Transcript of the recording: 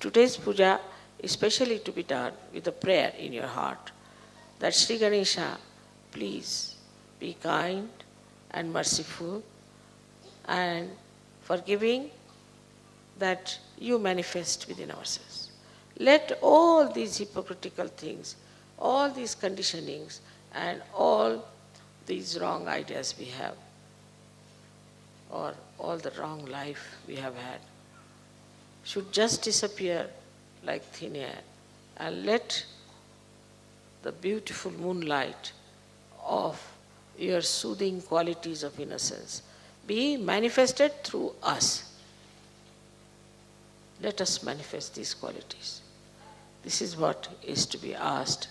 today's puja especially to be done with a prayer in your heart that Sri Ganesha, please be kind and merciful and forgiving that you manifest within ourselves. Let all these hypocritical things, all these conditionings, and all these wrong ideas we have, or all the wrong life we have had, should just disappear like thin air and let the beautiful moonlight of your soothing qualities of innocence be manifested through us. Let us manifest these qualities. This is what is to be asked.